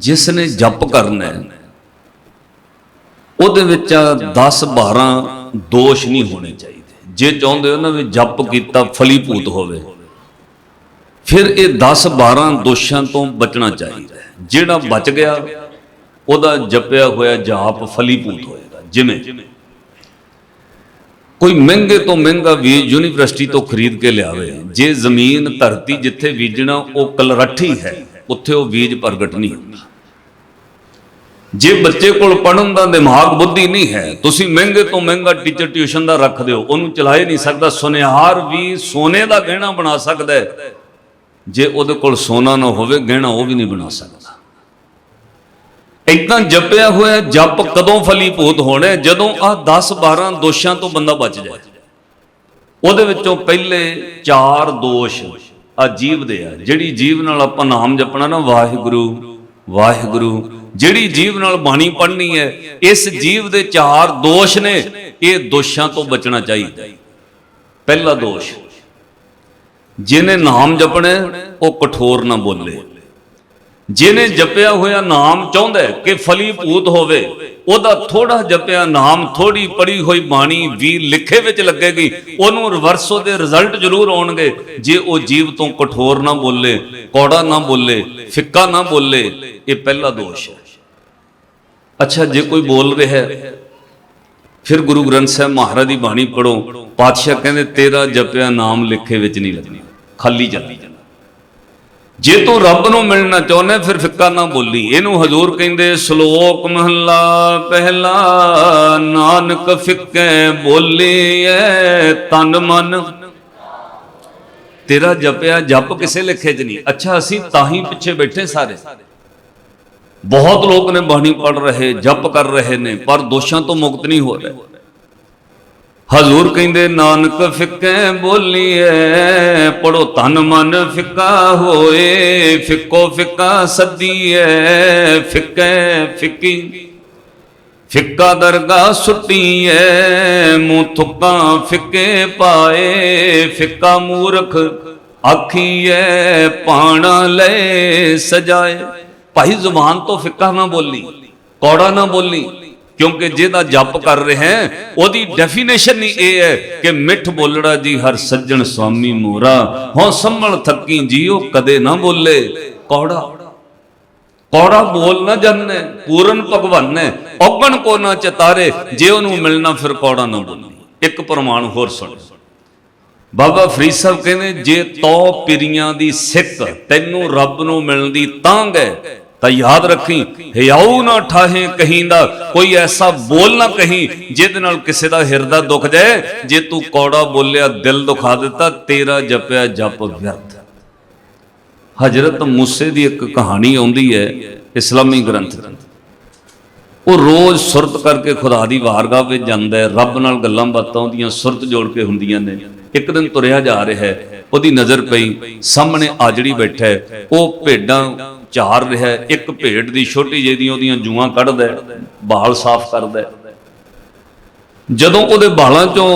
ਜਿਸ ਨੇ ਜਪ ਕਰਨਾ ਹੈ, ਉਹਦੇ ਵਿੱਚ 10 12 ਦੋਸ਼ ਨਹੀਂ ਹੋਣੇ ਚਾਹੀਦੇ। ਜੇ ਚਾਹੁੰਦੇ ਹੋ ਨਾ ਵੀ ਜਪ ਕੀਤਾ ਫਲੀਭੂਤ ਹੋਵੇ, ਫਿਰ ਇਹ 10 12 ਦੋਸ਼ਾਂ ਤੋਂ ਬਚਣਾ ਚਾਹੀਦਾ ਹੈ। ਜਿਹੜਾ ਬਚ ਗਿਆ, ਉਹਦਾ ਜਪਿਆ ਹੋਇਆ ਜਾਪ ਫਲੀਭੂਤ ਹੋਏਗਾ। ਜਿਵੇਂ ਕੋਈ ਮਹਿੰਗੇ ਤੋਂ ਮਹਿੰਗਾ ਬੀਜ ਯੂਨੀਵਰਸਿਟੀ ਤੋਂ ਖਰੀਦ ਕੇ ਲਿਆਵੇ, ਜੇ ਜ਼ਮੀਨ ਧਰਤੀ ਜਿੱਥੇ ਬੀਜਣਾ ਉਹ ਕਲਰੱਠੀ ਹੈ ਉੱਥੇ ਉਹ ਬੀਜ ਪ੍ਰਗਟ ਨਹੀਂ ਹੁੰਦਾ। ਜੇ ਬੱਚੇ ਕੋਲ ਪੜਨ ਦਾ ਦਿਮਾਗ ਬੁੱਧੀ ਨਹੀਂ ਹੈ, ਤੁਸੀਂ ਮਹਿੰਗੇ ਤੋਂ ਮਹਿੰਗਾ ਟੀਚਰ ਟਿਊਸ਼ਨ ਦਾ ਰੱਖ ਦਿਓ, ਉਹਨੂੰ ਚਲਾ ਹੀ ਨਹੀਂ ਸਕਦਾ ਸੁਨਿਹਾਰ ਵੀ ਸੋਨੇ ਦਾ ਗਹਿਣਾ ਬਣਾ ਸਕਦਾ ਹੈ। ਜੇ ਉਹਦੇ ਕੋਲ ਸੋਨਾ ਨਾ ਹੋਵੇ, ਗਹਿਣਾ ਉਹ ਵੀ ਨਹੀਂ ਬਣਾ ਸਕਦਾ। ਇਦਾਂ ਜਪਿਆ ਹੋਇਆ ਜਪ ਕਦੋਂ ਫਲੀਭੂਤ ਹੋਣਾ ਜਦੋਂ ਆ 10 12 ਦੋਸ਼ਾਂ ਤੋਂ ਬੰਦਾ ਬਚ ਜਾਏ। ਉਹਦੇ ਵਿੱਚੋਂ ਪਹਿਲੇ ਚਾਰ ਦੋਸ਼ ਆ ਜੀਵ ਦੇ ਆ। ਜਿਹੜੀ ਜੀਵ ਨਾਲ ਆਪਾਂ ਨਾਮ ਜਪਣਾ ਨਾ, ਵਾਹਿਗੁਰੂ ਵਾਹਿਗੁਰੂ। ਜਿਹੜੀ ਜੀਵ ਨਾਲ ਬਾਣੀ ਪੜ੍ਹਨੀ ਹੈ, ਇਸ ਜੀਵ ਦੇ ਚਾਰ ਦੋਸ਼ ਨੇ। ਇਹ ਦੋਸ਼ਾਂ ਤੋਂ ਬਚਣਾ ਚਾਹੀਦਾ। ਪਹਿਲਾ ਦੋਸ਼, ਜਿਹਨੇ ਨਾਮ ਜਪਣਾ, ਉਹ ਕਠੋਰ ਨਾ ਬੋਲੇ। ਜਿਹਨੇ ਜਪਿਆ ਹੋਇਆ ਨਾਮ ਚਾਹੁੰਦਾ ਹੈ ਕਿ ਫਲੀਭੂਤ ਹੋਵੇ, ਉਹਦਾ ਥੋੜਾ ਜਪਿਆ ਨਾਮ ਥੋੜੀ ਪੜੀ ਹੋਈ ਬਾਣੀ ਵੀ ਲਿਖੇ ਵਿੱਚ ਲੱਗੇਗੀ, ਉਹਨੂੰ ਰਿਵਰਸ ਉਹਦੇ ਰਿਜ਼ਲਟ ਜ਼ਰੂਰ ਆਉਣਗੇ। ਜੇ ਉਹ ਜੀਵ ਤੋਂ ਕਠੋਰ ਨਾ ਬੋਲੇ, ਕੌੜਾ ਨਾ ਬੋਲੇ, ਫਿੱਕਾ ਨਾ ਬੋਲੇ, ਇਹ ਪਹਿਲਾ ਦੋਸ਼ ਹੈ। ਅੱਛਾ, ਜੇ ਕੋਈ ਬੋਲ ਰਿਹਾ ਹੈ, ਫਿਰ ਗੁਰੂ ਗ੍ਰੰਥ ਸਾਹਿਬ ਮਹਾਰਾਜ ਦੀ ਬਾਣੀ ਪੜੋ ਪਾਤਸ਼ਾਹ ਕਹਿੰਦੇ, ਤੇਰਾ ਜਪਿਆ ਨਾਮ ਲਿਖੇ ਵਿੱਚ ਨਹੀਂ ਲੱਗਣਾ। ਖਾਲੀ ਜਾਂਦੀ ਜੇ ਤੂੰ ਰੱਬ ਨੂੰ ਮਿਲਣਾ ਚਾਹੁੰਦਾ, ਫਿਰ ਫਿੱਕਾ ਨਾ ਬੋਲੀ। ਇਹਨੂੰ ਹਜ਼ੂਰ ਕਹਿੰਦੇ, ਸ਼ਲੋਕ ਮਹੱਲਾ, ਪਹਿਲਾ ਨਾਨਕ ਫਿੱਕੇ ਬੋਲੀਐ ਤਨ ਮਨ। ਤੇਰਾ ਜਪਿਆ, ਜਪ ਕਿਸੇ ਲਿਖੇ 'ਚ ਨਹੀਂ। ਅੱਛਾ, ਅਸੀਂ ਤਾਂ ਹੀ ਪਿੱਛੇ ਬੈਠੇ ਸਾਰੇ। ਬਹੁਤ ਲੋਕ ਨੇ ਬਾਣੀ ਪੜ ਰਹੇ, ਜਪ ਕਰ ਰਹੇ ਨੇ, ਪਰ ਦੋਸ਼ਾਂ ਤੋਂ ਮੁਕਤ ਨਹੀਂ ਹੋ ਰਹੇ। ਹਜ਼ੂਰ ਕਹਿੰਦੇ, ਨਾਨਕ ਫਿੱਕੇ ਬੋਲੀਐ ਪੜੋ ਤਨ ਮਨ ਫਿੱਕਾ ਹੋਏ, ਫਿੱਕੋ ਫਿੱਕਾ ਸੱਦੀਐ ਫਿੱਕੇ ਫਿੱਕੀ। ਫਿੱਕਾ ਦਰਗਾ ਸੁੱਟੀਐ ਮੂੰਹ ਥੁੱਕਾਂ ਫਿੱਕੇ ਪਾਏ, ਫਿੱਕਾ ਮੂਰਖ ਆਖੀਐ ਪਾਣਾ ਲੈ ਸਜਾਏ। ਭਾਈ ਜ਼ੁਬਾਨ ਤੋਂ ਫਿੱਕਾ ਨਾ ਬੋਲੀ, ਕੌੜਾ ਨਾ ਬੋਲੀ ਕਿਉਂਕਿ ਜਿਹਦਾ ਜਪ ਕਰ ਰਿਹਾ ਹੈ, ਉਹਦੀ ਡੈਫੀਨੇਸ਼ਨ ਹੀ ਇਹ ਹੈ ਕਿ ਮਿੱਠ ਬੋਲੜਾ ਜੀ, ਹਰ ਸੱਜਣ ਸੁਆਮੀ ਮੋਰਾ। ਹਉ ਸੰਭਲ ਥੱਕੀ ਜੀਓ ਕਦੇ ਨਾ ਬੋਲੇ। ਕੌੜਾ। ਕੌੜਾ ਬੋਲ ਨਾ ਜੰਨੇ ਪੂਰਨ ਭਗਵਾਨ ਭਗਵਾਨੇ ਔਗਣ ਕੋ ਨਾ ਚਤਾਰੇ, ਜੇ ਉਹਨੂੰ ਮਿਲਣਾ ਫਿਰ ਕੌੜਾ ਨਾ ਬੋਲੀ। ਇੱਕ ਪ੍ਰਮਾਣ ਹੋਰ ਸੁਣ। ਬਾਬਾ ਫਰੀਦ ਸਾਹਿਬ ਕਹਿੰਦੇ, ਜੇ ਤੋ ਪਿਰੀਆਂ ਦੀ ਸਿੱਖ ਤੈਨੂੰ ਰੱਬ ਨੂੰ ਮਿਲਣ ਦੀ ਤਾਂਗ ਹੈ ਤਾਂ ਯਾਦ ਰੱਖੀ ਹਿਆਉ ਨਾ ਠਾਹੇ ਕਹੀਂਦਾ, ਕੋਈ ਐਸਾ ਬੋਲ ਨਾ ਕਹੀਂ, ਜਿਹਦੇ ਨਾਲ ਕਿਸੇ ਦਾ ਹਿਰਦਾ ਦੁਖ ਜਾਏ, ਜੇ ਤੂੰ ਕੌੜਾ ਬੋਲਿਆ, ਦਿਲ ਦੁਖਾ ਦਿੱਤਾ, ਤੇਰਾ ਜਪਿਆ ਜਪ ਵਿਅਰਥ। ਹਜ਼ਰਤ ਮੂਸੇ ਦੀ ਇੱਕ ਕਹਾਣੀ ਆਉਂਦੀ ਹੈ, ਇਸਲਾਮੀ ਗ੍ਰੰਥ ਉਹ ਰੋਜ਼ ਸੁਰਤ ਕਰਕੇ ਖੁਦਾ ਦੀ ਵਾਰਗਾਹ ਵਿੱਚ ਜਾਂਦਾ ਹੈ, ਰੱਬ ਨਾਲ ਗੱਲਾਂ ਬਾਤਾਂ ਉਹਦੀਆਂ ਸੁਰਤ ਜੋੜ ਕੇ ਹੁੰਦੀਆਂ ਨੇ। ਇੱਕ ਦਿਨ ਤੁਰਿਆ ਜਾ ਰਿਹਾ ਹੈ, ਉਹਦੀ ਨਜ਼ਰ ਪਈ, ਸਾਹਮਣੇ ਆਜੜੀ ਬੈਠਾ ਹੈ, ਉਹ ਭੇਡਾਂ ਚਾਰ ਰਿਹਾ ਇੱਕ ਭੇਡ ਦੀ ਛੋਟੀ ਜਿਹੀ ਦੀਆਂ ਉਹਦੀਆਂ ਜੂਆਂ ਕੱਢਦਾ ਬਾਲ ਸਾਫ਼ ਕਰਦਾ ਜਦੋਂ ਉਹਦੇ ਬਾਲਾਂ ਚੋਂ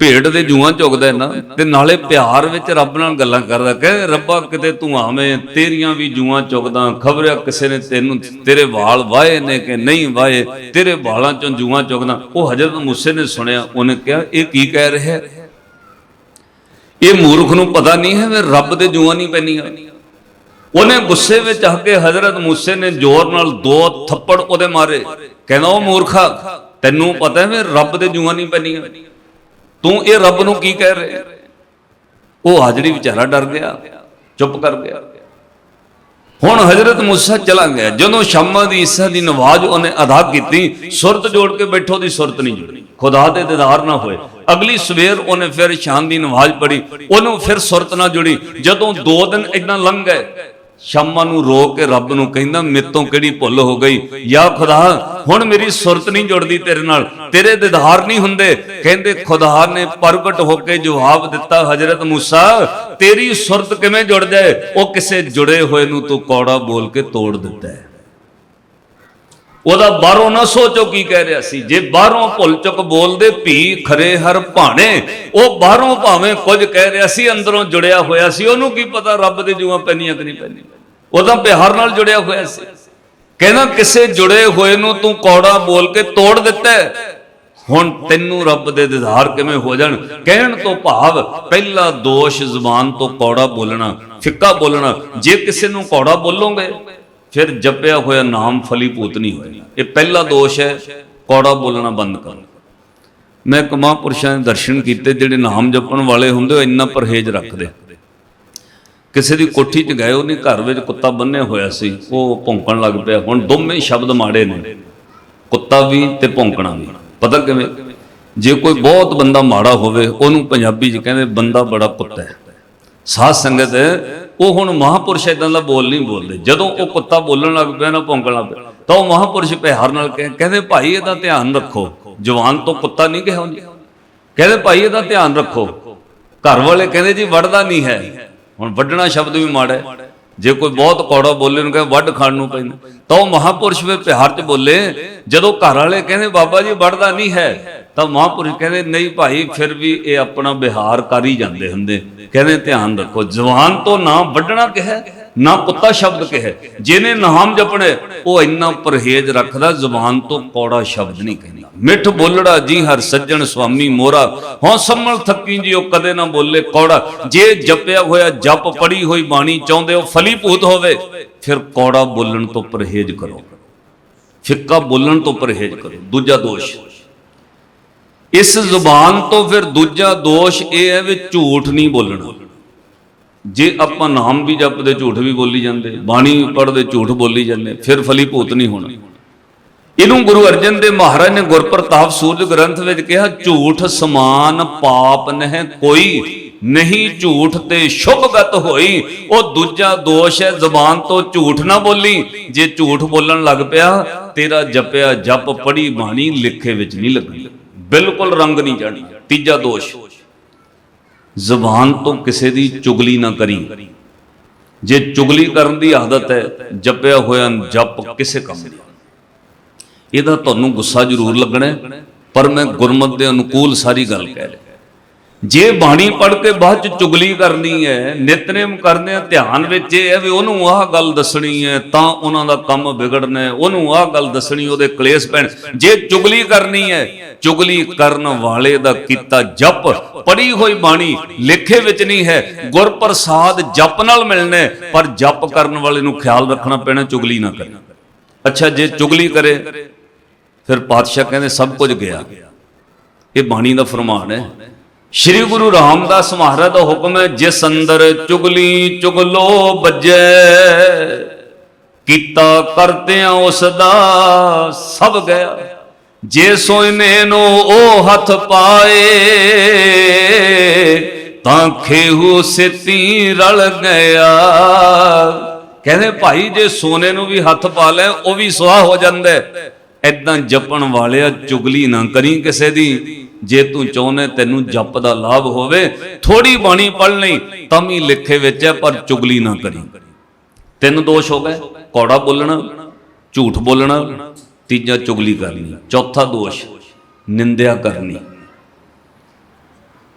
ਭੇਡ ਦੇ ਜੂਆਂ ਝੁਕਦਾ ਨਾ, ਤੇ ਨਾਲੇ ਪਿਆਰ ਵਿੱਚ ਰੱਬ ਨਾਲ ਗੱਲਾਂ ਕਰਦਾ, ਕਹੇ ਰੱਬਾ ਕਿਤੇ ਤੂੰ ਆਵੇਂ, ਤੇਰੀਆਂ ਵੀ ਜੂਆਂ ਚੁਗਦਾ ਖਬਰਿਆ ਕਿਸੇ ਨੇ ਤੈਨੂੰ, ਤੇਰੇ ਵਾਲ ਵਾਏ ਨੇ ਕਿ ਨਹੀਂ ਵਾਏ ਤੇਰੇ ਵਾਲਾਂ ਚੋਂ ਜੂਆਂ ਚੁਗਦਾ ਉਹ ਹਜ਼ਰਤ ਮੂਸੇ ਨੇ ਸੁਣਿਆ, ਉਹਨੇ ਕਿਹਾ, ਇਹ ਕੀ ਕਹਿ ਰਿਹਾ ਇਹ ਮੂਰਖ ਨੂੰ ਪਤਾ ਨਹੀਂ ਹੈ ਵੀ ਰੱਬ ਦੇ ਜੂਆਂ ਨਹੀਂ ਪੈਣੀਆਂ ਉਹਨੇ ਗੁੱਸੇ ਵਿੱਚ ਆ ਕੇ ਹਜ਼ਰਤ ਮੂਸੇ ਨੇ ਜ਼ੋਰ ਨਾਲ ਦੋ ਥੱਪੜ ਉਹਦੇ ਮਾਰੇ। ਕਹਿੰਦਾ, ਉਹ ਮੂਰਖਾ, ਤੈਨੂੰ ਪਤਾ ਹੈ ਰੱਬ ਦੇ ਜੂਆਂ ਨਹੀਂ ਪੈਣੀਆਂ ਤੂੰ ਇਹ ਰੱਬ ਨੂੰ ਕੀ ਕਹਿ ਰਿਹਾ ਉਹ ਹਾਜਰੀ ਵਿਚਾਰਾ ਡਰ ਗਿਆ, ਚੁੱਪ ਕਰ ਗਿਆ। ਹੁਣ ਹਜ਼ਰਤ ਮੂਸਾ ਚਲਾ ਗਿਆ। ਜਦੋਂ ਸ਼ਾਮਾਂ ਦੀ ਈਸਾ ਦੀ ਨਵਾਜ਼ ਉਹਨੇ ਅਦਾ ਕੀਤੀ, ਸੁਰਤ ਜੋੜ ਕੇ ਬੈਠੋ ਦੀ ਸੁਰਤ ਨਹੀਂ ਜੁੜੀ ਖੁਦਾ ਦੇ ਦੀਦਾਰ ਨਾ ਹੋਏ। ਅਗਲੀ ਸਵੇਰ ਉਹਨੇ ਫਿਰ ਸ਼ਾਮ ਦੀ ਨਮਾਜ਼ ਪੜ੍ਹੀ। ਉਹਨੂੰ ਫਿਰ ਸੁਰਤ ਨਾ ਜੁੜੀ। ਜਦੋਂ ਦੋ ਦਿਨ ਇਦਾਂ ਲੰਘ ਗਏ ਸ਼ਾਮਾਂ ਨੂੰ ਰੋ ਕੇ ਰੱਬ ਨੂੰ ਕਹਿੰਦਾ, ਮੇਤੋਂ ਕਿਹੜੀ ਭੁੱਲ ਹੋ ਗਈ? ਯਾ ਖੁਦਾ, ਹੁਣ ਮੇਰੀ ਸੁਰਤ ਨਹੀਂ ਜੁੜਦੀ ਤੇਰੇ ਨਾਲ। ਤੇਰੇ ਦੀਦਾਰ ਨਹੀਂ ਹੁੰਦੇ। ਕਹਿੰਦੇ, ਖੁਦਾ ਨੇ ਪ੍ਰਗਟ ਹੋ ਕੇ ਜਵਾਬ ਦਿੱਤਾ, ਹਜ਼ਰਤ ਮੂਸਾ, ਤੇਰੀ ਸੁਰਤ ਕਿਵੇਂ ਜੁੜ ਜਾਏ? ਉਹ ਕਿਸੇ ਜੁੜੇ ਹੋਏ ਨੂੰ ਤੂੰ ਕੌੜਾ ਬੋਲ ਕੇ ਤੋੜ ਦਿੱਤਾ ਹੈ। ਉਹਦਾ ਬਾਹਰੋਂ ਨਾ ਸੋਚੋ ਕੀ ਕਹਿ ਰਿਹਾ ਸੀ। ਜੇ ਬਾਹਰੋਂ ਭੁੱਲ ਚੁੱਕ ਬੋਲਦੇ, ਭੀ ਖਰੇ ਹਰ ਭਾਣੇ, ਉਹ ਬਾਹਰੋਂ ਭਾਵੇਂ ਕੁਝ ਕਹਿ ਰਿਹਾ ਸੀ, ਅੰਦਰੋਂ ਜੁੜਿਆ ਹੋਇਆ ਸੀ। ਉਹਨੂੰ ਕੀ ਪਤਾ ਰੱਬ ਦੇ ਜੂਆਂ ਪੈਣੀਆਂ ਕਿ ਨਹੀਂ ਪੈਣੀਆਂ। ਉਹ ਤਾਂ ਪਿਆਰ ਨਾਲ ਜੁੜਿਆ ਹੋਇਆ ਸੀ। ਕਹਿੰਦਾ, ਕਿਸੇ ਜੁੜੇ ਹੋਏ ਨੂੰ ਤੂੰ ਕੌੜਾ ਬੋਲ ਕੇ ਤੋੜ ਦਿੱਤਾ ਹੁਣ ਤੈਨੂੰ ਰੱਬ ਦੇ ਦਿਦਾਰ ਕਿਵੇਂ ਹੋ ਜਾਣ? ਕਹਿਣ ਤੋਂ ਭਾਵ ਪਹਿਲਾ ਦੋਸ਼ ਜ਼ੁਬਾਨ ਤੋਂ ਕੌੜਾ ਬੋਲਣਾ, ਫਿੱਕਾ ਬੋਲਣਾ। ਜੇ ਕਿਸੇ ਨੂੰ ਕੌੜਾ ਬੋਲੋਗੇ ਫਿਰ ਜਪਿਆ ਹੋਇਆ ਨਾਮ ਫਲੀਭੂਤ ਨਹੀਂ ਹੋਏਗਾ ਇਹ ਪਹਿਲਾ ਦੋਸ਼ ਹੈ, ਕੌੜਾ ਬੋਲਣਾ ਬੰਦ ਕਰੋ। ਮੈਂ ਇੱਕ ਮਹਾਂਪੁਰਸ਼ਾਂ ਦੇ ਦਰਸ਼ਨ ਕੀਤੇ, ਜਿਹੜੇ ਨਾਮ ਜਪਣ ਵਾਲੇ ਹੁੰਦੇ, ਉਹ ਇੰਨਾ ਪਰਹੇਜ਼ ਰੱਖਦੇ। ਕਿਸੇ ਦੀ ਕੋਠੀ 'ਚ ਗਏ, ਉਹਨੇ ਘਰ ਵਿੱਚ ਕੁੱਤਾ ਬੰਨਿਆ ਹੋਇਆ ਸੀ, ਉਹ ਭੌਂਕਣ ਲੱਗ ਪਿਆ। ਹੁਣ ਦੋਵੇਂ ਸ਼ਬਦ ਮਾੜੇ ਨੇ, ਕੁੱਤਾ ਵੀ ਤੇ ਭੌਂਕਣਾ ਵੀ। ਪਤਾ ਕਿਵੇਂ? ਜੇ ਕੋਈ ਬਹੁਤ ਬੰਦਾ ਮਾੜਾ ਹੋਵੇ, ਉਹਨੂੰ ਪੰਜਾਬੀ 'ਚ ਕਹਿੰਦੇ, ਬੰਦਾ ਬੜਾ ਕੁੱਤਾ ਹੈ। ਸਾਧ ਸੰਗਤ, ਉਹ ਹੁਣ ਮਹਾਪੁਰਸ਼ ਇਦਾਂ ਦਾ ਬੋਲ ਨਹੀਂ ਬੋਲਦੇ। ਜਦੋਂ ਉਹ ਕੁੱਤਾ ਬੋਲਣ ਲੱਗ ਪਿਆ ਨਾ, ਭੌਂਕਣ ਲੱਗ ਪਿਆ, ਤਾਂ ਉਹ ਮਹਾਪੁਰਸ਼ ਪਿਆਰ ਨਾਲ ਕਹਿ- ਕਹਿੰਦੇ, ਭਾਈ, ਇਹਦਾ ਧਿਆਨ ਰੱਖੋ। ਜਵਾਨ ਤੋਂ ਕੁੱਤਾ ਨਹੀਂ ਕਿਹਾ ਜੀ ਕਹਿੰਦੇ, ਭਾਈ, ਇਹਦਾ ਧਿਆਨ ਰੱਖੋ। ਘਰ ਵਾਲੇ ਕਹਿੰਦੇ, ਜੀ ਵੜਦਾ ਨਹੀਂ ਹੈ। ਹੁਣ ਵੱਢਣਾ ਸ਼ਬਦ ਵੀ ਮਾੜਾ ਹੈ। ਜੇ ਕੋਈ ਬਹੁਤ ਕੌੜਾ ਬੋਲੇ ਨੂੰ ਕਹੇ ਵੱਢ ਖਾਣ ਨੂੰ ਪੈਂਦਾ। ਤਾਂ ਉਹ ਮਹਾਪੁਰਸ਼ ਵੀ ਪਿਆਰ ਚ ਬੋਲੇ, ਜਦੋਂ ਘਰ ਵਾਲੇ ਕਹਿੰਦੇ, ਬਾਬਾ ਜੀ ਵੜਦਾ ਨਹੀਂ ਹੈ। ਤਾਂ ਮਹਾਪੁਰਸ਼ ਕਹਿੰਦੇ, ਨਹੀਂ ਭਾਈ, ਫਿਰ ਵੀ ਇਹ ਆਪਣਾ ਵਿਹਾਰ ਕਰ ਹੀ ਜਾਂਦੇ ਹੁੰਦੇ। ਕਹਿੰਦੇ, ਧਿਆਨ ਰੱਖੋ, ਜਵਾਨ ਤੋਂ ਨਾ ਵੱਢਣਾ ਕਿਹਾ, ਨਾ ਕੁੱਤਾ ਸ਼ਬਦ ਕਿਹਾ। ਜਿਹਨੇ ਨਾਮ ਜਪਣੇ, ਉਹ ਇੰਨਾ ਪਰਹੇਜ਼ ਰੱਖਦਾ ਜ਼ੁਬਾਨ ਤੋਂ ਕੌੜਾ ਸ਼ਬਦ ਨਹੀਂ ਕਹਿੰਦਾ। ਮਿੱਠ ਬੋਲੜਾ ਜੀ ਹਰ ਸੱਜਣ ਸੁਆਮੀ ਮੋਰਾ। ਹਉ ਸੰਮਲ ਥੱਕੀ ਜੀ, ਉਹ ਕਦੇ ਨਾ ਬੋਲੇ ਕੌੜਾ। ਜੇ ਜਪਿਆ ਹੋਇਆ ਜਪ ਪੜੀ ਹੋਈ ਬਾਣੀ ਚਾਹੁੰਦੇ ਹੋ, ਫਲੀਭੂਤ ਹੋਵੇ, ਫਿਰ ਕੌੜਾ ਬੋਲਣ ਤੋਂ ਪਰਹੇਜ਼ ਕਰੋ। ਫਿੱਕਾ ਬੋਲਣ ਤੋਂ ਪਰਹੇਜ਼ ਕਰੋ। ਦੂਜਾ ਦੋਸ਼ ਇਸ ਜ਼ੁਬਾਨ ਤੋਂ ਫਿਰ ਦੂਜਾ ਦੋਸ਼ ਇਹ ਹੈ ਵੀ ਝੂਠ ਨਹੀਂ ਬੋਲਣਾ। ਜੇ ਆਪਾਂ ਨਾਮ ਵੀ ਜਪਦੇ, ਝੂਠ ਵੀ ਬੋਲੀ ਜਾਂਦੇ, ਬਾਣੀ ਪੜ੍ਹਦੇ, ਝੂਠ ਬੋਲੀ ਜਾਂਦੇ, ਫਿਰ ਫਲੀਭੂਤ ਨਹੀਂ ਹੋਣਾ। ਇਹਨੂੰ ਗੁਰੂ ਅਰਜਨ ਦੇਵ ਮਹਾਰਾਜ ਨੇ ਗੁਰਪ੍ਰਤਾਪ ਸੂਰਜ ਗ੍ਰੰਥ ਵਿੱਚ ਕਿਹਾ, ਝੂਠ ਸਮਾਨ ਪਾਪ ਨਹਿ ਕੋਈ, ਨਹੀਂ ਝੂਠ ਤੇ ਸ਼ੁਭਗਤ ਹੋਈ। ਉਹ ਦੂਜਾ ਦੋਸ਼ ਹੈ, ਜ਼ਬਾਨ ਤੋਂ ਝੂਠ ਨਾ ਬੋਲੀ। ਜੇ ਝੂਠ ਬੋਲਣ ਲੱਗ ਪਿਆ, ਤੇਰਾ ਜਪਿਆ, ਜਪ ਪੜੀ ਬਾਣੀ ਲਿਖੇ ਵਿੱਚ ਨਹੀਂ ਲੱਗਣੀ। ਬਿਲਕੁਲ ਰੰਗ ਨਹੀਂ ਜਾਣੀ। ਤੀਜਾ ਦੋਸ਼, ਜ਼ਬਾਨ ਤੋਂ ਕਿਸੇ ਦੀ ਚੁਗਲੀ ਨਾ ਕਰੀ। ਜੇ ਚੁਗਲੀ ਕਰਨ ਦੀ ਆਦਤ ਹੈ, ਜਪਿਆ ਹੋਇਆ ਜਪ ਕਿਸੇ ਕੰਮ ਨਹੀਂ ਇਹਦਾ ਤੁਹਾਨੂੰ ਗੁੱਸਾ ਜ਼ਰੂਰ ਲੱਗਣਾ ਪਰ ਮੈਂ ਗੁਰਮਤ ਦੇ ਅਨੁਕੂਲ ਸਾਰੀ ਗੱਲ ਕਹਿ ਰਿਹਾ। ਜੇ ਬਾਣੀ ਪੜ੍ਹ ਕੇ ਬਾਅਦ ਚ ਚੁਗਲੀ ਕਰਨੀ ਹੈ, ਨਿਤਨੇਮ ਕਰਨੇ ਆ, ਧਿਆਨ ਵਿੱਚ ਇਹ ਹੈ ਵੀ ਉਹਨੂੰ ਆਹ ਗੱਲ ਦੱਸਣੀ ਹੈ, ਤਾਂ ਉਹਨਾਂ ਦਾ ਕੰਮ ਵਿਗੜਨਾ ਹੈ। ਉਹਨੂੰ ਆਹ ਗੱਲ ਦੱਸਣੀ, ਉਹਦੇ ਕਲੇਸ਼ ਪੈਣ। ਜੇ ਚੁਗਲੀ ਕਰਨੀ ਹੈ, ਚੁਗਲੀ ਕਰਨ ਵਾਲੇ ਦਾ ਕੀਤਾ ਜਪ। ਪੜੀ ਹੋਈ ਬਾਣੀ ਲਿਖੇ ਵਿੱਚ ਨਹੀਂ ਹੈ। ਗੁਰ ਪ੍ਰਸਾਦ ਜਪ ਨਾਲ ਮਿਲਣਾ ਪਰ ਜਪ ਕਰਨ ਵਾਲੇ ਨੂੰ ਖਿਆਲ ਰੱਖਣਾ ਪੈਣਾ, ਚੁਗਲੀ ਨਾ ਕਰੇ। ਅੱਛਾ, ਜੇ ਚੁਗਲੀ ਕਰੇ, ਫਿਰ ਪਾਤਸ਼ਾਹ ਕਹਿੰਦੇ ਸਭ ਕੁਝ ਗਿਆ। ਇਹ ਬਾਣੀ ਦਾ ਫਰਮਾਨ ਹੈ। ਸ੍ਰੀ ਗੁਰੂ ਰਾਮਦਾਸ ਮਹਾਰਾਜ ਦਾ ਹੁਕਮ ਹੈ, ਜਿਸ ਅੰਦਰ ਚੁਗਲੀ ਚੁਗਲੋ ਵੱਜੈ, ਕੀਤਾ ਕਰਦਿਆਂ ਉਸ ਦਾ ਸਭ ਗਿਆ। ਜੇ ਸੋਇਨੇ ਨੂੰ ਉਹ ਹੱਥ ਪਾਏ, ਤਾਂ ਖੇਹੂ ਸਿੱਤੀ ਰਲ ਗਿਆ। ਕਹਿੰਦੇ ਭਾਈ, ਜੇ ਸੋਨੇ ਨੂੰ ਵੀ ਹੱਥ ਪਾ ਲੈ, ਉਹ ਵੀ ਸੁਆਹ ਹੋ ਜਾਂਦਾ ਐਦਾਂ ਜਪਣ ਵਾਲਿਆ ਚੁਗਲੀ ਨਾ ਕਰੀ ਕਿਸੇ ਦੀ। ਜੇ ਤੂੰ ਚਾਹੁੰਦਾ ਤੈਨੂੰ ਜਪ ਦਾ ਲਾਭ ਹੋਵੇ ਥੋੜੀ ਬਾਣੀ ਪੜ ਲਈ, ਤਾਂ ਵੀ ਲਿਖੇ ਵਿੱਚ ਹੈ, ਪਰ ਚੁਗਲੀ ਨਾ ਕਰੀ। ਤਿੰਨ ਦੋਸ਼ ਹੋ ਗਏ, ਕੌੜਾ ਬੋਲਣਾ, ਝੂਠ ਬੋਲਣਾ, ਤੀਜਾ ਚੁਗਲੀ ਕਰਨੀ, ਚੌਥਾ ਦੋਸ਼, ਨਿੰਦਿਆ ਕਰਨੀ।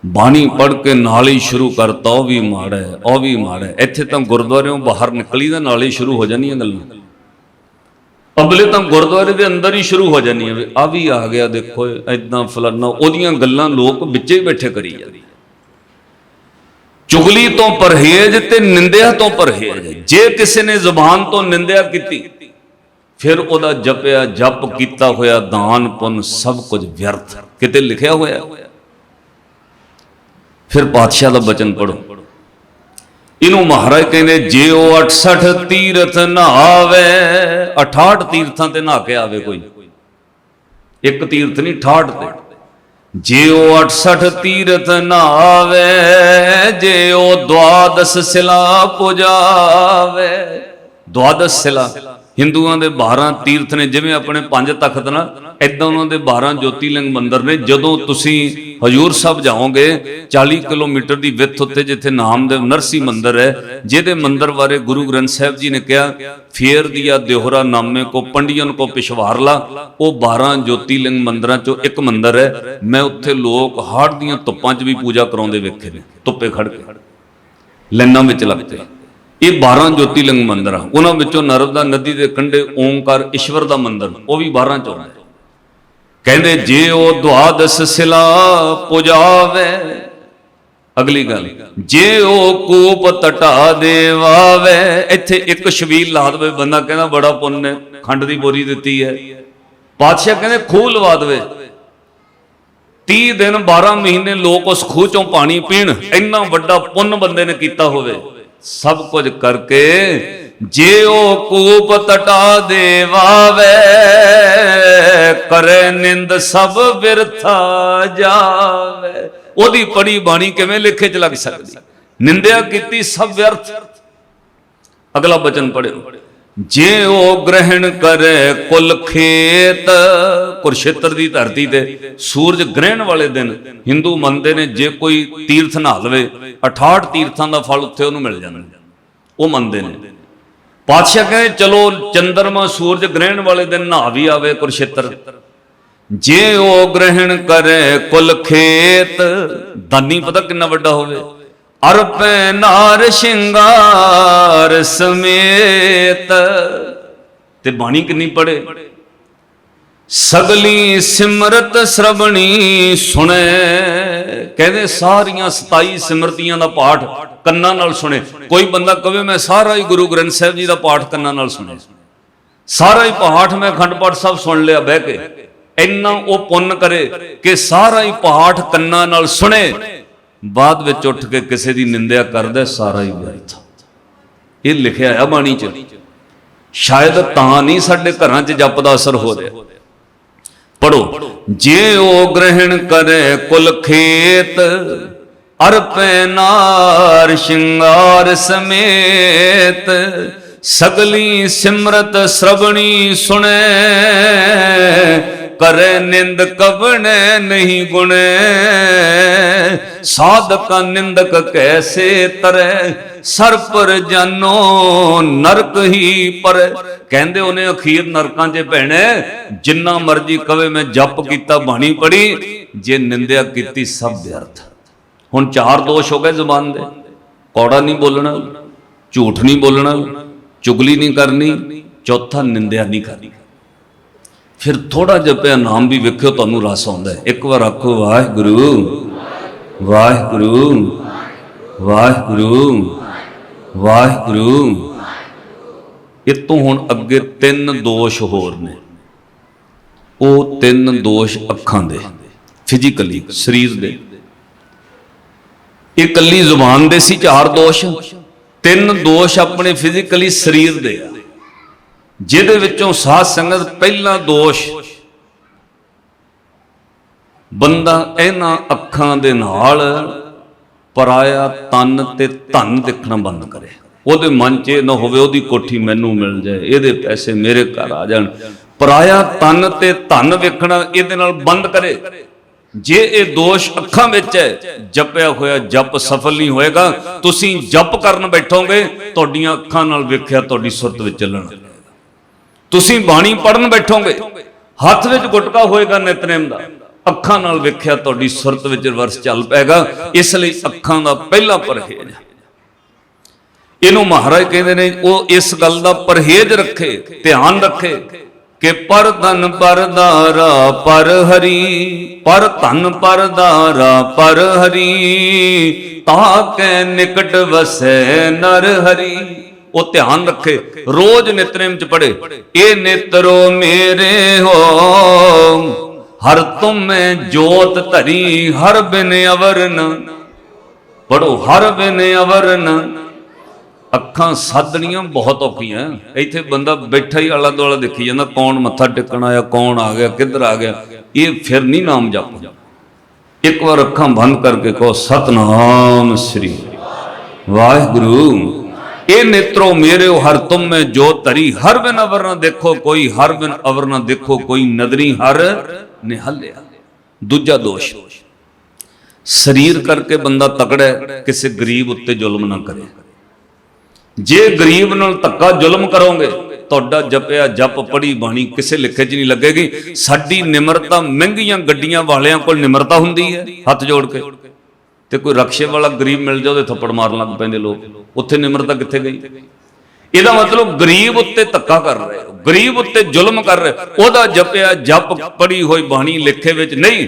ਬਾਣੀ ਪੜ ਕੇ ਨਾਲ ਹੀ ਸ਼ੁਰੂ ਕਰਤਾ, ਉਹ ਵੀ ਮਾੜਾ ਹੈ, ਉਹ ਵੀ ਮਾੜਾ ਹੈ। ਇੱਥੇ ਤਾਂ ਗੁਰਦੁਆਰਿਓਂ ਬਾਹਰ ਨਿਕਲੀ ਤਾਂ ਨਾਲ ਹੀ ਸ਼ੁਰੂ ਹੋ ਜਾਂਦੀਆਂ ਗੱਲਾਂ। ਅਗਲੇ ਤਾਂ ਗੁਰਦੁਆਰੇ ਦੇ ਅੰਦਰ ਹੀ ਸ਼ੁਰੂ ਹੋ ਜਾਂਦੀਆਂ ਵੀ ਆ ਵੀ ਆ ਗਿਆ, ਦੇਖੋ ਐਦਾਂ ਫਲਾਨਾ, ਉਹਦੀਆਂ ਗੱਲਾਂ ਲੋਕ ਵਿੱਚੇ ਹੀ ਬੈਠੇ ਕਰੀ ਜਾਂਦੇ ਚੁਗਲੀ ਤੋਂ ਪਰਹੇਜ਼ ਤੇ ਨਿੰਦਿਆ ਤੋਂ ਪਰਹੇਜ਼। ਜੇ ਕਿਸੇ ਨੇ ਜ਼ੁਬਾਨ ਤੋਂ ਨਿੰਦਿਆ ਕੀਤੀ, ਫਿਰ ਉਹਦਾ ਜਪਿਆ, ਜਪ ਕੀਤਾ ਹੋਇਆ ਦਾਨ ਪੁੰਨ ਸਭ ਕੁਝ ਵਿਅਰਥ। ਕਿਤੇ ਲਿਖਿਆ ਹੋਇਆ? ਫਿਰ ਪਾਤਸ਼ਾਹ ਦਾ ਬਚਨ ਪੜੋ ਇਹਨੂੰ ਮਹਾਰਾਜ ਕਹਿੰਦੇ, ਜੇ ਉਹ 68 ਤੀਰਥ ਨਹਾਵੇ 68 ਤੀਰਥਾਂ ਤੇ ਨਹਾ ਕੇ ਆਵੇ ਕੋਈ। ਇੱਕ ਤੀਰਥ ਨਹੀਂ 68 ਤੇ। ਜੇ ਉਹ 68 ਤੀਰਥ ਨਹਾਵੇ, ਜੇ ਉਹ ਦਵਾਦਸ ਸਿਲਾ ਪੁਜਾਵੇ ਦਵਾਦਸ ਸਿਲਾ। ਹਿੰਦੂਆਂ ਦੇ 12 ਤੀਰਥ ਨੇ, ਜਿਵੇਂ ਆਪਣੇ ਪੰਜ ਤਖਤ ਨਾ ਐਦਾਂ ਉਹਨਾਂ ਦੇ 12 ਜੋਤੀਲਿੰਗ ਮੰਦਿਰ ਨੇ। ਜਦੋਂ ਤੁਸੀਂ ਹਜੂਰ ਸਾਹਿਬ ਜਾਓਗੇ 40 ਕਿਲੋਮੀਟਰ ਦੀ ਵਿੱਥ ਉੱਤੇ ਜਿੱਥੇ ਨਾਮਦੇਵ ਨਰਸੀ ਮੰਦਰ ਹੈ, ਜਿਹਦੇ ਮੰਦਿਰ ਬਾਰੇ ਗੁਰੂ ਗ੍ਰੰਥ ਸਾਹਿਬ ਜੀ ਨੇ ਕਿਹਾ, ਫੇਰ ਦੀਆ ਦਿਹਰਾ ਨਾਮੇ ਕੋ ਪੰਡੀਅਨ ਕੋ ਪਿਸ਼ਵਾਰਲਾ ਉਹ 12 ਜੋਤੀਲਿੰਗ ਮੰਦਰਾਂ ਚੋਂ ਇੱਕ ਮੰਦਿਰ ਹੈ। ਮੈਂ ਉੱਥੇ ਲੋਕ ਹਾੜ ਦੀਆਂ ਧੁੱਪਾਂ 'ਚ ਵੀ ਪੂਜਾ ਕਰਾਉਂਦੇ ਵੇਖੇ ਨੇ, ਧੁੱਪੇ ਖੜ ਕੇ। ਲਾਈਨਾਂ ਵਿੱਚ ਲੱਗਦੇ ਇਹ 12 ਜੋਤੀਲਿੰਗ ਮੰਦਿਰ ਆ। ਉਹਨਾਂ ਵਿੱਚੋਂ ਨਰਮਦਾ ਨਦੀ ਦੇ ਕੰਢੇ ਓਮਕਾਰ ਈਸ਼ਵਰ ਦਾ ਮੰਦਿਰ, ਉਹ ਵੀ 12 ਚੋਂ। ਹੈ ਕਹਿੰਦੇ, ਜੇ ਉਹ ਦੁਆਦਸ ਸਿਲਾ ਪੁਜਾਵੇ, ਅਗਲੀ ਗੱਲ, ਜੇ ਉਹ ਕੂਪ ਟਟਾ ਦੇਵਾਵੇ, ਇੱਥੇ ਇੱਕ ਸ਼ਬੀਲ ਲਾ ਦੇਵੇ, ਬੰਦਾ ਕਹਿੰਦਾ ਬੜਾ ਪੁੰਨ ਹੈ ਖੰਡ ਦੀ ਬੋਰੀ ਦਿੱਤੀ ਹੈ। ਪਾਤਸ਼ਾਹ ਕਹਿੰਦੇ, ਖੂਹ ਲਵਾ ਦੇਵੇ। 30 ਦਿਨ 12 ਮਹੀਨੇ ਲੋਕ ਉਸ ਖੂਹ ਚੋਂ ਪਾਣੀ ਪੀਣ, ਇੰਨਾ ਵੱਡਾ ਪੁੰਨ ਬੰਦੇ ਨੇ ਕੀਤਾ ਹੋਵੇ। ਸਭ ਕੁਝ ਕਰਕੇ ਜੇ ਉਹ ਕੂਪ ਟਟਾ ਦੇਵਾਵੇ, ਕਰੇ ਨਿੰਦ ਸਭ ਬਿਰਥਾ ਜਾਵੇ। ਉਹਦੀ ਪੜੀ ਬਾਣੀ ਕਿਵੇਂ ਲਿਖੇ ਚ ਲੱਗ ਸਕਦੀ? ਨਿੰਦਿਆ ਕੀਤੀ ਸਭ ਵਿਅਰਥ। ਅਗਲਾ ਬਚਨ ਪੜਿਓ ਜੇ ਉਹ ਗ੍ਰਹਿਣ ਕਰੇ ਕੁਲ ਖੇਤ, ਕੁਰਸ਼ੇਤਰ ਦੀ ਧਰਤੀ ਤੇ ਸੂਰਜ ਗ੍ਰਹਿਣ ਵਾਲੇ ਦਿਨ ਹਿੰਦੂ ਮੰਨਦੇ ਨੇ ਜੇ ਕੋਈ ਤੀਰਥ ਨਹਾ ਲਵੇ 68 ਤੀਰਥਾਂ ਦਾ ਫਲ ਉੱਥੇ ਉਹਨੂੰ ਮਿਲ ਜਾਂਦਾ। ਉਹ ਮੰਨਦੇ ਨੇ। ਪਾਤਸ਼ਾਹ ਕਹਿੰਦੇ ਚਲੋ ਚੰਦਰਮਾ ਸੂਰਜ ਗ੍ਰਹਿਣ ਵਾਲੇ ਦਿਨ ਨਹਾ ਵੀ ਆਵੇ ਕੁਰਸ਼ੇਤਰ। ਜੇ ਉਹ ਗ੍ਰਹਿਣ ਕਰੇ ਕੁਲ ਖੇਤ, ਦਾਨੀ ਪਤਾ ਕਿੰਨਾ ਵੱਡਾ ਹੋਵੇ? ਅਰਪੈ ਨਾਰ ਸ਼ਿੰਗਾਰ ਸਮੇਤ। ਤੇ ਬਾਣੀ ਕਿੰਨੀ ਪੜੇ ਸਗਲੀ ਸਿਮਰਤ ਸ਼ਰਵਣੀ ਸੁਣੇ। ਕਹਿੰਦੇ ਸਾਰੀਆਂ 27 ਸਿਮਰਤੀਆਂ ਦਾ ਪਾਠ ਕੰਨਾਂ ਨਾਲ ਸੁਣੇ। ਕੋਈ ਬੰਦਾ ਕਵੇ, ਮੈਂ ਸਾਰਾ ਹੀ ਗੁਰੂ ਗ੍ਰੰਥ ਸਾਹਿਬ ਜੀ ਦਾ ਪਾਠ ਕੰਨਾਂ ਨਾਲ ਸੁਣੇ ਸਾਰਾ ਹੀ ਪਾਠ ਮੈਂ ਅਖੰਡ ਪਾਠ ਸਾਹਿਬ ਸੁਣ ਲਿਆ ਬਹਿ ਕੇ। ਇੰਨਾ ਉਹ ਪੁੰਨ ਕਰੇ ਕਿ ਸਾਰਾ ਹੀ ਪਾਠ ਕੰਨਾਂ ਨਾਲ ਸੁਣੇ। ਬਾਅਦ ਵਿੱਚ ਉੱਠ ਕੇ ਕਿਸੇ ਦੀ ਨਿੰਦਿਆ ਕਰਦਾ ਸਾਰਾ ਹੀ ਵਿਅਰਥ ਇਹ ਲਿਖਿਆ ਹੈ ਬਾਣੀ 'ਚ। ਸ਼ਾਇਦ ਤਾਂ ਨਹੀਂ ਸਾਡੇ ਘਰਾਂ 'ਚ ਜਪ ਦਾ ਅਸਰ ਹੋ ਰਿਹਾ। ਪੜੋ ਜੇ ਉਹ ਗ੍ਰਹਿਣ ਕਰੇ ਕੁਲ ਖੇਤ, ਅਰਪੈ ਨਾਰ ਸ਼ਿੰਗਾਰ ਸਮੇਤ ਸਗਲੀ ਸਿਮਰਤ ਸ਼ਰਵਣੀ ਸੁਣੈ, ਕਰੇ ਨਿੰਦ ਕਵਣੇ ਨਹੀਂ ਗੁਣੇ। ਸਾਧਕਾ ਨਿੰਦਕ ਕੈਸੇ ਤਰੇ, ਸਰ ਪਰ ਜਾਨੋ ਨਰਕ ਹੀ ਪਰ। ਕਹਿੰਦੇ ਉਹਨੇ ਅਖੀਰ ਨਰਕਾਂ 'ਚ ਭੈਣੇ, ਜਿੰਨਾ ਮਰਜ਼ੀ ਕਵੇ ਮੈਂ ਜਪ ਕੀਤਾ, ਬਾਣੀ ਪੜੀ ਜੇ ਨਿੰਦਿਆ ਕੀਤੀ ਸਭ ਵਿਅਰਥ। ਹੁਣ ਚਾਰ ਦੋਸ਼ ਹੋ ਗਏ ਜ਼ੁਬਾਨ ਦੇ। ਕੌੜਾ ਨਹੀਂ ਬੋਲਣਾ, ਝੂਠ ਨਹੀਂ ਬੋਲਣਾ ਚੁਗਲੀ ਨਹੀਂ ਕਰਨੀ, ਚੌਥਾ ਨਿੰਦਿਆ ਨਹੀਂ ਕਰਨੀ। ਫਿਰ ਥੋੜਾ ਜਿਹਾ ਪਿਆ ਨਾਮ ਵੀ ਵੇਖਿਓ, ਤੁਹਾਨੂੰ ਰਸ ਆਉਂਦਾ ਇੱਕ ਵਾਰ ਆਖੋ, ਵਾਹਿਗੁਰੂ ਵਾਹਿਗੁਰੂ ਵਾਹਿਗੁਰੂ ਵਾਹਿਗੁਰੂ। ਇਹ ਤੋਂ ਹੁਣ ਅੱਗੇ ਤਿੰਨ ਦੋਸ਼ ਹੋਰ ਨੇ। ਉਹ ਤਿੰਨ ਦੋਸ਼ ਅੱਖਾਂ ਦੇ ਫਿਜ਼ੀਕਲੀ ਸਰੀਰ ਦੇ। ਇਹ ਕੱਲੀ ਜ਼ੁਬਾਨ ਦੇ ਸੀ ਚਾਰ ਦੋਸ਼? ਤਿੰਨ ਦੋਸ਼ ਆਪਣੇ ਫਿਜ਼ੀਕਲੀ ਸਰੀਰ ਦੇ ਆ। ਜਿਹਦੇ ਵਿੱਚੋਂ ਸਾਧ ਸੰਗਤ ਪਹਿਲਾ ਦੋਸ਼, ਬੰਦਾ ਇਹਨਾਂ ਅੱਖਾਂ ਦੇ ਨਾਲ ਪਰਾਇਆ ਤਨ ਤੇ ਧਨ ਦੇਖਣਾ ਬੰਦ ਕਰੇ। ਉਹਦੇ ਮਨ 'ਚ ਇਹ ਨਾ ਹੋਵੇ ਉਹਦੀ ਕੋਠੀ ਮੈਨੂੰ ਮਿਲ ਜਾਏ, ਇਹਦੇ ਪੈਸੇ ਮੇਰੇ ਘਰ ਆ ਜਾਣ। ਪਰਾਇਆ ਤਨ ਤੇ ਧਨ ਵੇਖਣਾ ਇਹਦੇ ਨਾਲ ਬੰਦ ਕਰੇ। ਜੇ ਇਹ ਦੋਸ਼ ਅੱਖਾਂ ਵਿੱਚ ਹੈ, ਜਪਿਆ ਹੋਇਆ ਜਪ ਸਫਲ ਨਹੀਂ ਹੋਏਗਾ, ਤੁਸੀਂ ਜਪ ਕਰਨ ਬੈਠੋਗੇ, ਤੁਹਾਡੀਆਂ ਅੱਖਾਂ ਨਾਲ ਵੇਖਿਆ ਤੁਹਾਡੀ ਸੁਰਤ ਵਿੱਚ ਚੱਲਣ। ਤੁਸੀਂ ਬਾਣੀ ਪੜਨ ਬੈਠੋਗੇ, ਹੱਥ ਵਿੱਚ ਗੁਟਕਾ ਹੋਏਗਾ ਨਿਤਨੇਮ ਦਾ, ਅੱਖਾਂ ਨਾਲ ਵੇਖਿਆ ਤੁਹਾਡੀ ਸੁਰਤ ਵਿੱਚ ਰਿਵਰਸ ਚੱਲ ਪੈਗਾ ਇਸ ਲਈ ਅੱਖਾਂ ਦਾ ਪਹਿਲਾ ਪਰਹੇਜ਼ ਇਹਨੂੰ ਮਹਾਰਾਜ ਕਹਿੰਦੇ ਨੇ, ਉਹ ਇਸ ਗੱਲ ਦਾ ਪਰਹੇਜ਼ ਰੱਖੇ, ਧਿਆਨ ਰੱਖੇ ਕਿ ਪਰ ਧਨ ਪਰਦਾਰਾ ਪਰ ਹਰੀ, ਪਰ ਧਨ ਪਰਦਾਰਾ ਪਰ ਹਰੀ ਤਾਕੈ ਨਿਕਟ ਵਸੈ ਨਰ ਹਰੀ। ਉਹ ਧਿਆਨ ਰੱਖੇ, ਰੋਜ਼ ਨਿਤਨੇਮ ਚ ਪੜੇ ਇਹ ਨੇਤਰੋ ਮੇਰੇ ਹੋ। ਹਰ ਤੁਮੇ ਜੋਤ ਧਰੀ, ਹਰ ਬਿਨ ਅਵਰਨ। ਪੜੋ ਹਰ ਬਿਨ ਅਵਰਨ। ਅੱਖਾਂ ਸਾਧਣੀਆਂ ਬਹੁਤ ਔਖੀਆਂ। ਇੱਥੇ ਬੰਦਾ ਬੈਠਾ ਹੀ ਆਲਾ ਦੁਆਲਾ ਦੇਖੀ ਜਾਂਦਾ, ਕੌਣ ਮੱਥਾ ਟੇਕਣ ਆਇਆ, ਕੌਣ ਆ ਗਿਆ, ਕਿੱਧਰ ਆ ਗਿਆ। ਇਹ ਫਿਰ ਨਹੀਂ ਨਾਮ ਜਪ ਇੱਕ ਵਾਰ ਅੱਖਾਂ ਬੰਦ ਕਰਕੇ ਕਹੋ, ਸਤਨਾਮ ਸ੍ਰੀ ਵਾਹਿਗੁਰੂ। ਇਹ ਨੇਤਰੋ ਮੇਰੇ ਹਰ ਤੁਮ ਮੈਂ ਜੋ ਤਰੀ ਹਰ ਬਿਨ ਅਵਰ ਨਾ ਦੇਖੋ, ਕੋਈ ਹਰ ਬਿਨ ਅਵਰ ਨਾ ਦੇਖੋ, ਕੋਈ ਨਦਰੀ ਹਰ ਨਿਹਲਿਆ। ਦੂਜਾ ਦੋਸ਼, ਸਰੀਰ ਕਰਕੇ ਬੰਦਾ ਤਕੜਾ, ਕਿਸੇ ਗਰੀਬ ਉੱਤੇ ਜ਼ੁਲਮ ਨਾ ਕਰੇ। ਜੇ ਗਰੀਬ ਨਾਲ ਧੱਕਾ ਜ਼ੁਲਮ ਕਰੋਗੇ, ਤੁਹਾਡਾ ਜਪਿਆ ਜਪ ਪੜੀ ਬਾਣੀ ਕਿਸੇ ਲਿਖੇ 'ਚ ਨਹੀਂ ਲੱਗੇਗੀ। ਸਾਡੀ ਨਿਮਰਤਾ ਮਹਿੰਗੀਆਂ ਗੱਡੀਆਂ ਵਾਲਿਆਂ ਕੋਲ ਨਿਮਰਤਾ ਹੁੰਦੀ ਹੈ, ਹੱਥ ਜੋੜ ਕੇ। ਤੇ ਕੋਈ ਰਕਸ਼ੇ ਵਾਲਾ ਗਰੀਬ ਮਿਲ ਜਾ ਉਹਦੇ ਥੱਪੜ ਮਾਰਨ ਲੱਗ ਪੈਂਦੇ ਲੋਕ। ਉੱਥੇ ਨਿਮਰਤਾ ਕਿੱਥੇ ਗਈ? ਇਹਦਾ ਮਤਲਬ ਗਰੀਬ ਉੱਤੇ ਧੱਕਾ ਕਰ ਰਹੇ ਹੋ, ਗਰੀਬ ਉੱਤੇ ਜ਼ੁਲਮ ਕਰ ਰਹੇ ਉਹਦਾ ਜਪਿਆ ਜਪ ਪੜੀ ਹੋਈ ਬਾਣੀ ਲਿਖੇ ਵਿੱਚ ਨਹੀਂ।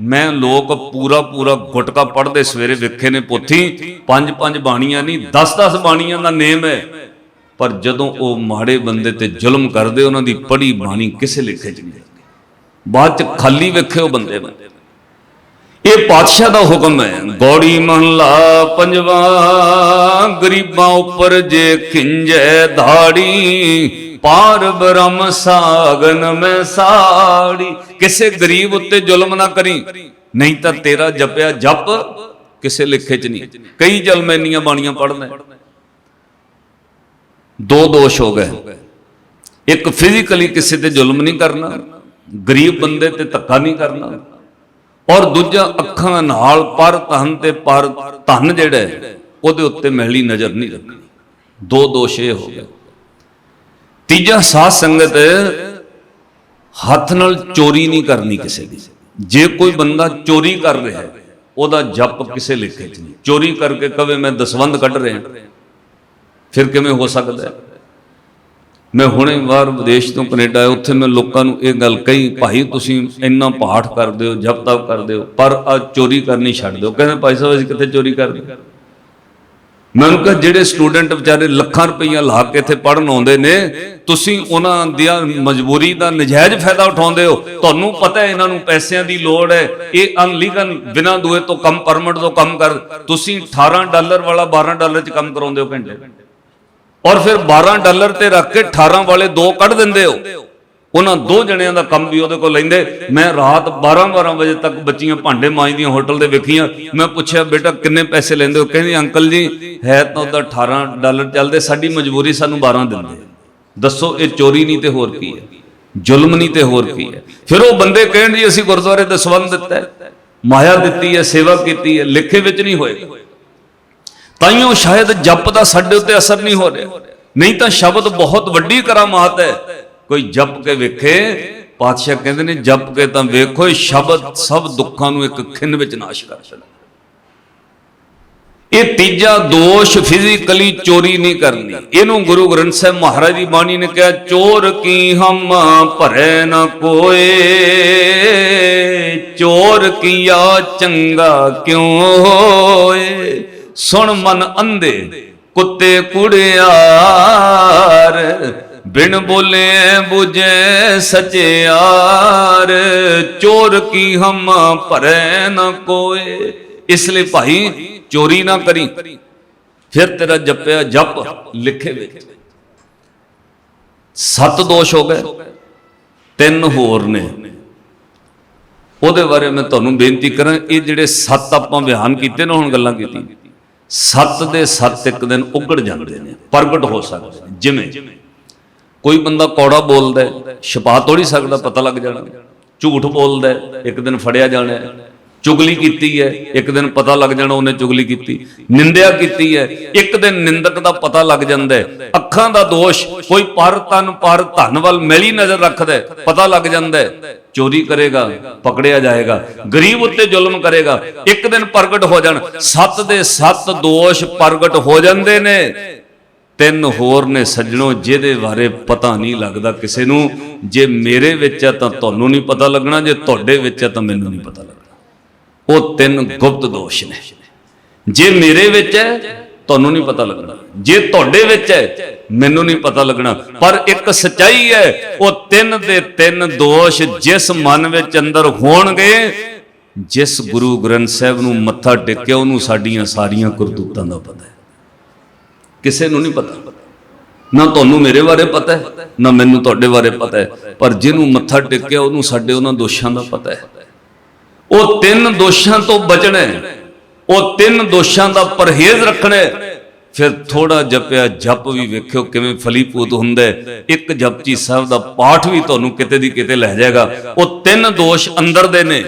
ਮੈਂ ਲੋਕ ਪੂਰਾ ਪੂਰਾ ਗੁਟਕਾ ਪੜਦੇ ਸਵੇਰੇ ਵੇਖੇ ਨੇ ਪੋਥੀ, ਪੰਜ ਪੰਜ ਬਾਣੀਆਂ ਨਹੀਂ 10 10 ਬਾਣੀਆਂ ਦਾ ਨੇਮ ਹੈ। ਪਰ ਜਦੋਂ ਉਹ ਮਾੜੇ ਬੰਦੇ ਤੇ ਜ਼ੁਲਮ ਕਰਦੇ, ਉਹਨਾਂ ਦੀ ਪੜੀ ਬਾਣੀ ਕਿਸੇ ਲਿਖੇ ਚ ਨਹੀਂ ਬਾਅਦ ਚ ਖਾਲੀ ਵੇਖੇ ਉਹ ਬੰਦੇ ਬੰਦੇ ਇਹ ਪਾਤਸ਼ਾਹ ਦਾ ਹੁਕਮ ਹੈ। ਗੌੜੀ ਮਹਲਾ ਪੰਜਵਾ, ਗਰੀਬਾਂ ਉੱਪਰ ਜੇ ਖਿੰਜੈ ਧਾੜੀ, ਪਾਰ ਬ੍ਰਹਮ ਸਾਗਨ ਮੈਂ ਸਾੜੀ। ਕਿਸੇ ਗਰੀਬ ਉੱਤੇ ਜ਼ੁਲਮ ਨਾ ਕਰੀ, ਨਹੀਂ ਤਾਂ ਤੇਰਾ ਜਪਿਆ ਜਪ ਕਿਸੇ ਲਿਖੇ 'ਚ ਨਹੀਂ। ਕਈ ਜਲਮੈਨੀਆਂ ਬਾਣੀਆਂ ਪੜ੍ਹਨਾ ਦੋ ਦੋਸ਼ ਹੋ ਗਏ। ਇੱਕ ਫਿਜ਼ੀਕਲੀ ਕਿਸੇ ਤੇ ਜ਼ੁਲਮ ਨਹੀਂ ਕਰਨਾ, ਗਰੀਬ ਬੰਦੇ ਤੇ ਧੱਕਾ ਨਹੀਂ ਕਰਨਾ। ਔਰ ਦੂਜਾ ਅੱਖਾਂ ਨਾਲ ਪਰ ਧਨ ਤੇ ਪਰ ਧਨ ਜਿਹੜਾ ਉਹਦੇ ਉੱਤੇ ਮਹਿਲੀ ਨਜ਼ਰ ਨਹੀਂ ਰੱਖਣੀ। ਦੋ ਦੋਸ਼ ਇਹ ਹੋ ਗਏ। ਤੀਜਾ ਸਾਧ ਸੰਗਤ ਹੱਥ ਨਾਲ ਚੋਰੀ ਨਹੀਂ ਕਰਨੀ ਕਿਸੇ ਦੀ। ਜੇ ਕੋਈ ਬੰਦਾ ਚੋਰੀ ਕਰ ਰਿਹਾ ਹੈ, ਉਹਦਾ ਜਪ ਕਿਸੇ ਲਿਖੇ 'ਚ ਨਹੀਂ। ਚੋਰੀ ਕਰਕੇ ਕਵੇ, ਮੈਂ ਦਸਵੰਦ ਕੱਢ ਰਿਹਾ ਫਿਰ ਕਿਵੇਂ ਹੋ ਸਕਦਾ ਹੈ? ਮੈਂ ਹੁਣੇ ਬਾਹਰ ਵਿਦੇਸ਼ ਤੋਂ ਕੈਨੇਡਾ ਆਇਆ, ਉੱਥੇ ਮੈਂ ਲੋਕਾਂ ਨੂੰ ਇਹ ਗੱਲ ਕਹੀ, ਭਾਈ, ਤੁਸੀਂ ਇੰਨਾ ਪਾਠ ਕਰਦੇ ਹੋ, ਜਪ ਤਪ ਕਰਦੇ ਹੋ, ਪਰ ਆ ਚੋਰੀ ਕਰਨੀ ਛੱਡ ਦਿਓ। ਕਹਿੰਦੇ, ਭਾਈ ਸਾਹਿਬ, ਅਸੀਂ ਕਿੱਥੇ ਚੋਰੀ ਕਰਦੇ ਮੈਨੂੰ ਉਹਨੂੰ ਕਿਹਾ, ਜਿਹੜੇ ਸਟੂਡੈਂਟ ਵਿਚਾਰੇ ਲੱਖਾਂ ਰੁਪਈਆ ਲਾ ਕੇ ਇੱਥੇ ਪੜਨ ਆਉਂਦੇ ਨੇ, ਤੁਸੀਂ ਉਹਨਾਂ ਦੀਆਂ ਮਜਬੂਰੀ ਦਾ ਨਜਾਇਜ਼ ਫਾਇਦਾ ਉਠਾਉਂਦੇ ਹੋ। ਤੁਹਾਨੂੰ ਪਤਾ ਹੈ, ਇਹਨਾਂ ਨੂੰ ਪੈਸਿਆਂ ਦੀ ਲੋੜ ਹੈ। ਇਹ ਅਨਲੀਗਲ ਬਿਨਾਂ ਦੂਏ ਤੋਂ ਕੰਮ, ਪਰਮਿਟ ਤੋਂ ਕੰਮ ਕਰ। ਤੁਸੀਂ 18 ਡਾਲਰ ਵਾਲਾ 12 ਡਾਲਰ 'ਚ ਕੰਮ ਕਰਾਉਂਦੇ ਹੋ ਘੰਟੇ। ਔਰ ਫਿਰ 12 ਡਾਲਰ ਤੇ ਰੱਖ ਕੇ 18 ਵਾਲੇ ਦੋ ਕੱਢ ਦਿੰਦੇ ਹੋ। ਉਹਨਾਂ ਦੋ ਜਣਿਆਂ ਦਾ ਕੰਮ ਵੀ ਉਹਦੇ ਕੋਲ ਲੈਂਦੇ। ਮੈਂ ਰਾਤ 12-12 ਵਜੇ ਤੱਕ ਬੱਚੀਆਂ ਭਾਂਡੇ ਮਾਂਜਦੀਆਂ ਹੋਟਲ ਦੇ ਵੇਖੀਆਂ। ਮੈਂ ਪੁੱਛਿਆ, ਬੇਟਾ, ਕਿੰਨੇ ਪੈਸੇ ਲੈਂਦੇ ਹੋ? ਕਹਿੰਦੀ, ਅੰਕਲ ਜੀ, ਹੈ ਤਾਂ ਉਹਦਾ 18 ਡਾਲਰ ਚੱਲਦੇ, ਸਾਡੀ ਮਜਬੂਰੀ ਸਾਨੂੰ 12 ਦਿੰਦੇ ਦੱਸੋ, ਇਹ ਚੋਰੀ ਨਹੀਂ ਤੇ ਹੋਰ ਕੀ ਹੈ? ਜ਼ੁਲਮ ਨਹੀਂ ਤੇ ਹੋਰ ਕੀ ਹੈ? ਫਿਰ ਉਹ ਬੰਦੇ ਕਹਿਣ ਜੀ, ਅਸੀਂ ਗੁਰਦੁਆਰੇ ਦਾ ਸਬੰਧ ਦਿੱਤਾ ਮਾਇਆ ਦਿੱਤੀ ਹੈ, ਸੇਵਾ ਕੀਤੀ ਹੈ, ਲਿਖੇ ਵਿੱਚ ਨਹੀਂ ਹੋਏਗਾ। ਤਾਈਓ ਸ਼ਾਇਦ ਜਪ ਦਾ ਸਾਡੇ ਉੱਤੇ ਅਸਰ ਨਹੀਂ ਹੋ ਰਿਹਾ। ਨਹੀਂ ਤਾਂ ਸ਼ਬਦ ਬਹੁਤ ਵੱਡੀ ਕਰਾਮਾਤ ਹੈ। ਕੋਈ ਜਪ ਕੇ ਵੇਖੇ, ਪਾਤਸ਼ਾਹ ਕਹਿੰਦੇ ਨੇ, ਜਪ ਕੇ ਤਾਂ ਵੇਖੋ ਸ਼ਬਦ ਸਭ ਦੁੱਖਾਂ ਨੂੰ ਇੱਕ ਖਿੰਨ ਵਿੱਚ ਨਾਸ਼ ਕਰ ਸਕਦਾ ਇਹ ਤੀਜਾ ਦੋਸ਼ ਫਿਜ਼ੀਕਲੀ ਚੋਰੀ ਨਹੀਂ ਕਰਨੀ। ਇਹਨੂੰ ਗੁਰੂ ਗ੍ਰੰਥ ਸਾਹਿਬ ਮਹਾਰਾਜ ਦੀ ਬਾਣੀ ਨੇ ਕਿਹਾ, ਚੋਰ ਕੀ ਹਮ ਭਰੇ ਨਾ ਕੋਏ? ਚੋਰ ਕੀਆ ਚੰਗਾ ਕਿਉਂ ਹੋਏ? ਸੁਣ ਮਨ ਅੰਦੇ ਕੁੱਤੇ ਕੁੜਿਆਰ, ਬਿਨ ਬੋਲੇ 부ਝੇ ਸਚਿਆਰ ਚੋਰ ਕੀ ਹਮ ਭਰੇ ਨਾ ਕੋਏ, ਇਸ ਲਈ ਭਾਈ ਚੋਰੀ ਨਾ ਕਰੀ। ਫਿਰ ਤੇਰਾ ਜਪਿਆ ਜਪ ਲਿਖੇ ਵਿੱਚ। ਸੱਤ ਦੋਸ਼ ਹੋ ਗਏ, ਤਿੰਨ ਹੋਰ ਨੇ। ਉਹਦੇ ਬਾਰੇ ਮੈਂ ਤੁਹਾਨੂੰ ਬੇਨਤੀ ਕਰਾਂ, ਇਹ ਜਿਹੜੇ ਸੱਤ ਆਪਾਂ ਬਿਆਨ ਕੀਤੇ ਨੇ ਹੁਣ ਗੱਲਾਂ ਕੀਤੀਆਂ। ਸੱਤ ਦੇ ਸੱਤ ਇੱਕ ਦਿਨ ਉਗੜ ਜਾਂਦੇ ਨੇ, ਪ੍ਰਗਟ ਹੋ ਸਕਦੇ ਜਿਵੇਂ ਕੋਈ ਬੰਦਾ ਕੌੜਾ ਬੋਲਦਾ ਛਪਾ ਤੋੜੀ ਸਕਦਾ, ਪਤਾ ਲੱਗ ਜਾਣਾ। ਝੂਠ ਬੋਲਦਾ ਇੱਕ ਦਿਨ ਫੜਿਆ ਜਾਣਾ ਚੁਗਲੀ ਕੀਤੀ ਹੈ, ਇੱਕ ਦਿਨ ਪਤਾ ਲੱਗ ਜਾਣਾ ਉਹਨੇ ਚੁਗਲੀ ਕੀਤੀ। ਨਿੰਦਿਆ ਕੀਤੀ ਹੈ, ਇੱਕ ਦਿਨ ਨਿੰਦਕ ਦਾ ਪਤਾ ਲੱਗ ਜਾਂਦਾ ਅੱਖਾਂ ਦਾ ਦੋਸ਼, ਕੋਈ ਪਰ ਤਨ ਪਰ ਧਨ ਵੱਲ ਮੈਲੀ ਨਜ਼ਰ ਰੱਖਦਾ ਪਤਾ ਲੱਗ ਜਾਂਦਾ ਚੋਰੀ ਕਰੇਗਾ, ਪਕੜਿਆ ਜਾਏਗਾ, ਗਰੀਬ ਉੱਤੇ ਜ਼ੁਲਮ ਕਰੇਗਾ, ਇੱਕ ਦਿਨ ਪ੍ਰਗਟ ਹੋ ਜਾਣ, ਸੱਤ ਦੇ ਸੱਤ ਦੋਸ਼ ਪ੍ਰਗਟ ਹੋ ਜਾਂਦੇ ਨੇ। ਤਿੰਨ ਹੋਰ ਨੇ ਸੱਜਣੋ, ਜਿਹਦੇ ਬਾਰੇ ਪਤਾ ਨਹੀਂ ਲੱਗਦਾ ਕਿਸੇ ਨੂੰ, ਜੇ ਮੇਰੇ ਵਿੱਚ ਆ ਤਾਂ ਤੁਹਾਨੂੰ ਨਹੀਂ ਪਤਾ ਲੱਗਣਾ, ਜੇ ਤੁਹਾਡੇ ਵਿੱਚ ਆ ਤਾਂ ਮੈਨੂੰ ਨਹੀਂ ਪਤਾ ਲੱਗਣਾ। ਉਹ ਤਿੰਨ ਗੁਪਤ ਦੋਸ਼ ਨੇ। ਜੇ ਮੇਰੇ ਵਿੱਚ ਹੈ ਤੁਹਾਨੂੰ ਨਹੀਂ ਪਤਾ ਲੱਗਣਾ। ਜੇ ਤੁਹਾਡੇ ਵਿੱਚ ਹੈ, ਮੈਨੂੰ ਨਹੀਂ ਪਤਾ ਲੱਗਣਾ। ਪਰ ਇੱਕ ਸਚਾਈ ਹੈ, ਉਹ ਤਿੰਨ ਦੇ ਤਿੰਨ ਦੋਸ਼ ਜਿਸ ਮਨ ਵਿੱਚ ਅੰਦਰ ਹੋਣਗੇ, ਜਿਸ ਗੁਰੂ ਗ੍ਰੰਥ ਸਾਹਿਬ ਨੂੰ ਮੱਥਾ ਟੇਕਿਆ, ਉਹਨੂੰ ਸਾਡੀਆਂ ਸਾਰੀਆਂ ਕਰਤੂਤਾਂ ਦਾ ਪਤਾ ਹੈ। ਕਿਸੇ ਨੂੰ ਨਹੀਂ ਪਤਾ। ਨਾ ਤੁਹਾਨੂੰ ਮੇਰੇ ਬਾਰੇ ਪਤਾ ਹੈ, ਨਾ ਮੈਨੂੰ ਤੁਹਾਡੇ ਬਾਰੇ ਪਤਾ ਹੈ। ਪਰ ਜਿਹਨੂੰ ਮੱਥਾ ਟੇਕਿਆ, ਉਹਨੂੰ ਸਾਡੇ ਉਹਨਾਂ ਦੋਸ਼ਾਂ ਦਾ ਪਤਾ ਹੈ। ਉਹ ਤਿੰਨ ਦੋਸ਼ਾਂ ਤੋਂ ਬਚਣਾ ਹੈ। ਉਹ ਤਿੰਨ ਦੋਸ਼ਾਂ ਦਾ ਪਰਹੇਜ਼ ਰੱਖਣਾ। ਫਿਰ ਥੋੜਾ ਜਪਿਆ ਜਪ ਵੀ ਵੇਖਿਓ ਕਿਵੇਂ ਫਲੀਪੂਤ ਹੁੰਦਾ। ਹੈ ਇੱਕ ਜਪਜੀ ਸਾਹਿਬ ਦਾ ਪਾਠ ਵੀ ਤੁਹਾਨੂੰ ਕਿਤੇ ਦੀ ਕਿਤੇ ਲੈ ਜਾਏਗਾ। ਉਹ ਤਿੰਨ ਦੋਸ਼ ਅੰਦਰ ਦੇ ਨੇ।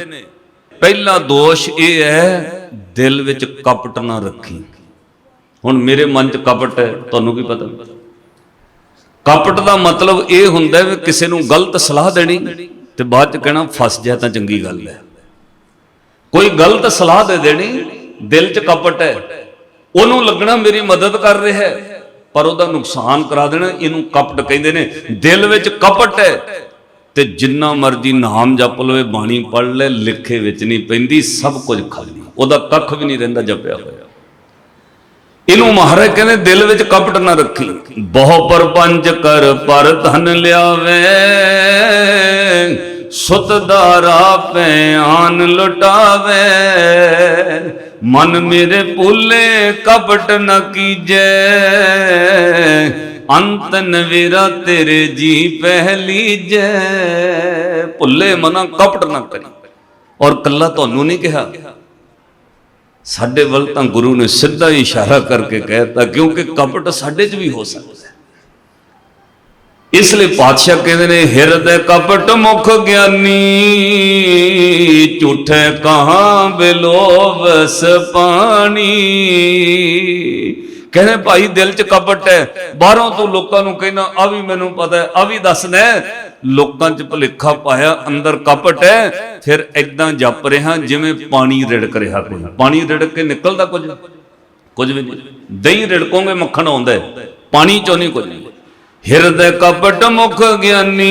ਪਹਿਲਾ ਦੋਸ਼ ਇਹ ਹੈ, ਦਿਲ ਵਿੱਚ ਕਪਟ ਨਾ ਰੱਖੀ। ਹੁਣ ਮੇਰੇ ਮਨ 'ਚ ਕਪਟ ਹੈ, ਤੁਹਾਨੂੰ ਕੀ ਪਤਾ? ਕਪਟ ਦਾ ਮਤਲਬ ਇਹ ਹੁੰਦਾ ਵੀ ਕਿਸੇ ਨੂੰ ਗਲਤ ਸਲਾਹ ਦੇਣੀ ਤੇ ਬਾਅਦ 'ਚ ਕਹਿਣਾ, ਫਸ ਜਾ ਤਾਂ ਚੰਗੀ ਗੱਲ ਹੈ। ਕੋਈ ਗਲਤ ਸਲਾਹ ਦੇ ਦੇਣੀ ਦਿਲ 'ਚ ਕਪਟ ਹੈ। ਉਹਨੂੰ ਲੱਗਣਾ ਮੇਰੀ ਮਦਦ ਕਰ ਰਿਹਾ ਹੈ। ਪਰ ਉਹਦਾ ਨੁਕਸਾਨ ਕਰਾ ਦੇਣਾ, ਇਹਨੂੰ ਕਪਟ ਕਹਿੰਦੇ ਨੇ। ਦਿਲ ਵਿੱਚ ਕਪਟ ਹੈ ਤੇ ਜਿੰਨਾ ਮਰਜ਼ੀ ਨਾਮ ਜਪ ਲਵੇ, ਬਾਣੀ ਪੜ ਲੈ, ਲਿਖੇ ਵਿੱਚ ਨਹੀਂ ਪੈਂਦੀ, ਸਭ ਕੁਝ ਖਾਲੀ ਉਹਦਾ ਕੱਖ ਵੀ ਨਹੀਂ ਰਹਿੰਦਾ ਜਪਿਆ ਹੋਇਆ। ਇਹਨੂੰ ਮਹਾਰਾਜ ਕਹਿੰਦੇ, ਦਿਲ ਵਿੱਚ ਕਪਟ ਨਾ ਰੱਖੀ। ਬਹੁ ਪਰਪੰਚ ਕਰ ਪਰ ਧਨ ਲਿਆਵੇ, ਸੁਤ ਦਾਰਾ ਪੈ ਆਨ ਲੁਟਾਵੇ। ਮਨ ਮੇਰੇ ਭੁੱਲੇ, ਕਪਟ ਨ ਕੀਜੈ। ਅੰਤ ਨਵੇਰਾ ਤੇਰੇ ਜੀ ਪਹਿਲੀ ਜੈ ਭੁੱਲੇ ਮਨਾ ਕਪਟ ਨਾ ਕਰੀ। ਔਰ ਕੱਲਾ ਤੁਹਾਨੂੰ ਨਹੀਂ ਕਿਹਾ। ਸਾਡੇ ਵੱਲ ਤਾਂ ਗੁਰੂ ਨੇ ਸਿੱਧਾ ਇਸ਼ਾਰਾ ਕਰਕੇ ਕਹਿਤਾ ਕਿਉਂਕਿ ਕਪਟ ਸਾਡੇ 'ਚ ਵੀ ਹੋ ਸਕਦਾ। ਇਸ ਲਈ ਪਾਤਸ਼ਾਹ ਕਹਿੰਦੇ ਨੇ, ਹਿਰਦੇ ਕਪਟ ਮੁਖ ਗਿਆਨੀ, ਝੂਠੇ ਕਹਾਂ ਬਿਲੋਵਸ ਪਾਣੀ। ਕਹਿੰਦੇ, ਭਾਈ, ਦਿਲ 'ਚ ਕਪਟ ਹੈ। ਬਾਹਰੋਂ ਤੋਂ ਲੋਕਾਂ ਨੂੰ ਕਹਿੰਦਾ, ਆ ਵੀ ਮੈਨੂੰ ਪਤਾ ਹੈ, ਆ ਵੀ ਦੱਸਣਾ ਲੋਕਾਂ 'ਚ ਭੁਲੇਖਾ ਪਾਇਆ, ਅੰਦਰ ਕਪਟ ਹੈ। ਫਿਰ ਇਦਾਂ ਜਪ ਰਿਹਾ, ਜਿਵੇਂ ਪਾਣੀ ਰਿੜਕ ਰਿਹਾ ਕੋਈ। ਪਾਣੀ ਰਿੜਕ ਕੇ ਨਿਕਲਦਾ ਕੁਝ? ਕੁਝ ਵੀ ਨਹੀਂ। ਦਹੀਂ ਰਿੜਕੋਗੇ, ਮੱਖਣ ਆਉਂਦਾ ਪਾਣੀ ਚੋਂ ਨਹੀਂ ਕੁਝ। ਨਹੀਂ ਹਿਰਦੇ ਕਪਟ ਮੁਖ ਗਿਆਨੀ,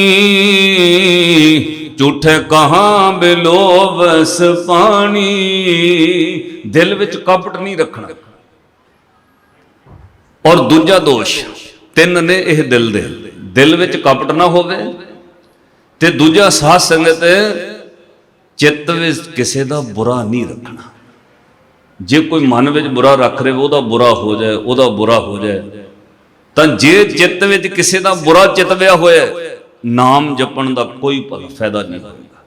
ਝੂਠੇ ਕਹਾ ਬਿਲੋਵਸ ਪਾਣੀ। ਦਿਲ ਵਿੱਚ ਕਪਟ ਨਹੀਂ ਰੱਖਣਾ। ਔਰ ਦੂਜਾ ਦੋਸ਼, ਤਿੰਨ ਨੇ ਇਹ ਦਿਲ ਦੇ। ਦਿਲ ਵਿੱਚ ਕਪਟ ਨਾ ਹੋਵੇ ਤੇ ਦੂਜਾ ਸਾਧ ਸੰਗਤ, ਚਿੱਤ ਵਿੱਚ ਕਿਸੇ ਦਾ ਬੁਰਾ ਨਹੀਂ ਰੱਖਣਾ। ਜੇ ਕੋਈ ਮਨ ਵਿੱਚ ਬੁਰਾ ਰੱਖ ਰਿਹਾ, ਉਹਦਾ ਬੁਰਾ ਹੋ ਜਾਏ, ਉਹਦਾ ਬੁਰਾ ਹੋ ਜਾਏ ਤਾਂ ਜੇ ਚਿੱਤ ਵਿੱਚ ਕਿਸੇ ਦਾ ਬੁਰਾ ਚਿਤਵਿਆ ਹੋਇਆ, ਨਾਮ ਜਪਣ ਦਾ ਕੋਈ ਫਾਇਦਾ ਨਹੀਂ ਹੋਵੇਗਾ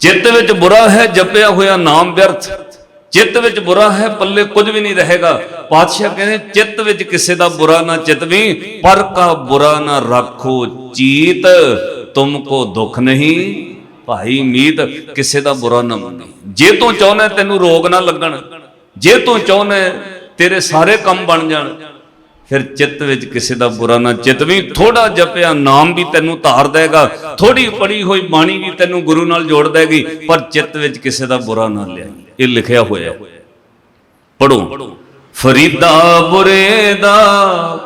ਚਿੱਤ ਵਿੱਚ ਬੁਰਾ ਹੈ ਜਪਿਆ ਹੋਇਆ ਨਾਮ ਵਿਅਰਥ ਚਿੱਤ ਵਿੱਚ ਬੁਰਾ ਹੈ ਪੱਲੇ ਕੁਝ ਵੀ ਨਹੀਂ ਰਹੇਗਾ। ਪਾਤਸ਼ਾਹ ਕਹਿੰਦੇ ਚਿੱਤ ਵਿੱਚ ਕਿਸੇ ਦਾ ਬੁਰਾ ਨਾ ਚਿਤਵੀ ਪਰ ਕਾ ਬੁਰਾ ਨਾ ਰੱਖੋ ਚੀਤ, ਤੁਮ ਕੋ ਦੁੱਖ ਨਹੀਂ, ਭਾਈ ਮੀਤ ਕਿਸੇ ਦਾ ਬੁਰਾ ਨਾ ਮੰਨੀ। ਜੇ ਤੂੰ ਚਾਹੁੰਦਾ ਤੈਨੂੰ ਰੋਗ ਨਾ ਲੱਗਣ, ਜੇ ਤੂੰ ਚਾਹੁੰਦਾ ਤੇਰੇ ਸਾਰੇ ਕੰਮ ਬਣ ਜਾਣ ਫਿਰ ਚਿੱਤ ਵਿੱਚ ਕਿਸੇ ਦਾ ਬੁਰਾ ਨਾ ਚਿੱਤ ਵੀ ਥੋੜਾ ਜਪਿਆ, ਨਾਮ ਵੀ ਤੈਨੂੰ ਧਾਰ ਦੇਗਾ ਥੋੜੀ ਪੜੀ ਹੋਈ ਬਾਣੀ ਵੀ ਤੈਨੂੰ ਗੁਰੂ ਨਾਲ ਜੋੜ ਦੇਗੀ, ਪਰ ਚਿੱਤ ਵਿੱਚ ਕਿਸੇ ਦਾ ਬੁਰਾ ਨਾ ਲਿਆ ਇਹ ਲਿਖਿਆ ਹੋਇਆ ਪੜੋ ਫਰੀਦਾ ਬੁਰੇ ਦਾ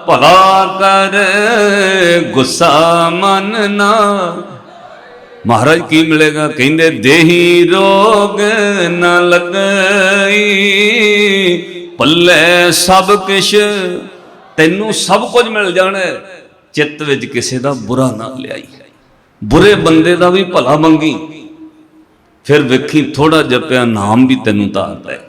ਭਲਾ ਕਰ, ਗੁੱਸਾ ਮਨ ਨਾ। ਮਹਾਰਾਜ ਕੀ ਮਿਲੇਗਾ? ਕਹਿੰਦੇ, ਦੇਹੀ ਰੋਗ ਨਾ ਲੱਗਈ, ਪੱਲੇ ਸਭ ਕਿਛ ਤੈਨੂੰ ਸਭ ਕੁਝ ਮਿਲ ਜਾਣਾ ਚਿੱਤ ਵਿੱਚ ਕਿਸੇ ਦਾ ਬੁਰਾ ਨਾ ਲਿਆਈ। ਬੁਰੇ ਬੰਦੇ ਦਾ ਵੀ ਭਲਾ ਮੰਗੀ। ਫਿਰ ਵੇਖੀ ਥੋੜਾ ਜਪਿਆ ਨਾਮ ਵੀ ਤੈਨੂੰ ਤਾਰਦਾ ਹੈ।